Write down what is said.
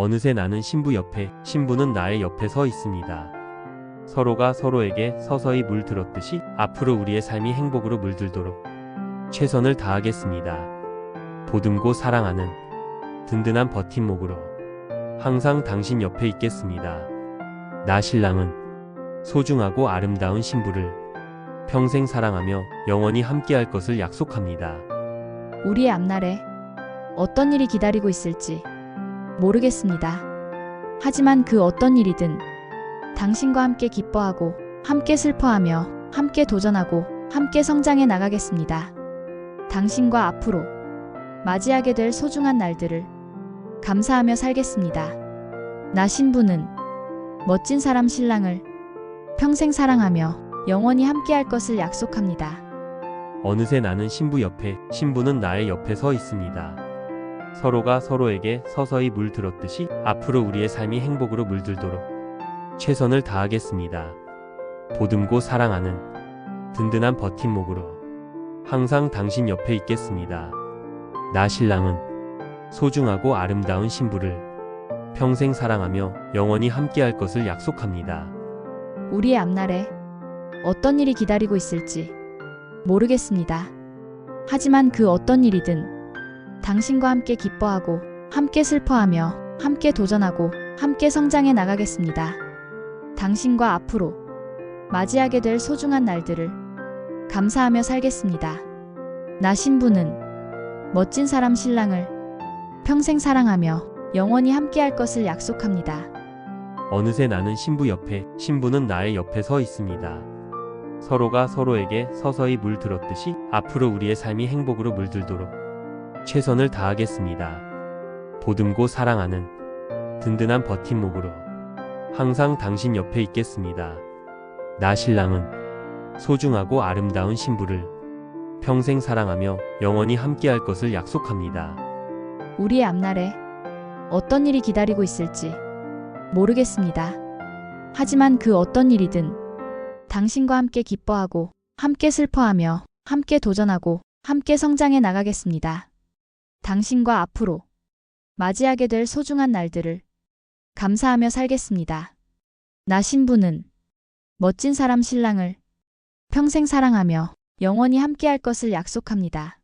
어느새 나는 신부 옆에, 신부는 나의 옆에 서 있습니다. 서로가 서로에게 서서히 물들었듯이 앞으로 우리의 삶이 행복으로 물들도록 최선을 다하겠습니다. 보듬고 사랑하는 든든한 버팀목으로 항상 당신 옆에 있겠습니다. 나 신랑은 소중하고 아름다운 신부를 평생 사랑하며 영원히 함께할 것을 약속합니다. 우리의 앞날에 어떤 일이 기다리고 있을지 모르겠습니다. 하지만 그 어떤 일이든 당신과 함께 기뻐하고 함께 슬퍼하며 함께 도전하고 함께 성장해 나가겠습니다. 당신과 앞으로 맞이하게 될 소중한 날들을 감사하며 살겠습니다. 나 신부는 멋진 사람 신랑을 평생 사랑하며 영원히 함께할 것을 약속합니다. 어느새 나는 신부 옆에, 신부는 나의 옆에 서 있습니다. 서로가 서로에게 서서히 물들었듯이 앞으로 우리의 삶이 행복으로 물들도록 최선을 다하겠습니다. 보듬고 사랑하는 든든한 버팀목으로 항상 당신 옆에 있겠습니다. 나 신랑은 소중하고 아름다운 신부를 평생 사랑하며 영원히 함께할 것을 약속합니다. 우리의 앞날에 어떤 일이 기다리고 있을지 모르겠습니다. 하지만 그 어떤 일이든 당신과 함께 기뻐하고 함께 슬퍼하며 함께 도전하고 함께 성장해 나가겠습니다. 당신과 앞으로 맞이하게 될 소중한 날들을 감사하며 살겠습니다. 나 신부는 멋진 사람 신랑을 평생 사랑하며 영원히 함께할 것을 약속합니다. 어느새 나는 신부 옆에, 신부는 나의 옆에 서 있습니다. 서로가 서로에게 서서히 물들었듯이 앞으로 우리의 삶이 행복으로 물들도록 최선을 다하겠습니다. 보듬고 사랑하는 든든한 버팀목으로 항상 당신 옆에 있겠습니다. 나 신랑은 소중하고 아름다운 신부를 평생 사랑하며 영원히 함께할 것을 약속합니다. 우리의 앞날에 어떤 일이 기다리고 있을지 모르겠습니다. 하지만 그 어떤 일이든 당신과 함께 기뻐하고 함께 슬퍼하며 함께 도전하고 함께 성장해 나가겠습니다. 당신과 앞으로 맞이하게 될 소중한 날들을 감사하며 살겠습니다. 나 신부는 멋진 사람 신랑을 평생 사랑하며 영원히 함께할 것을 약속합니다.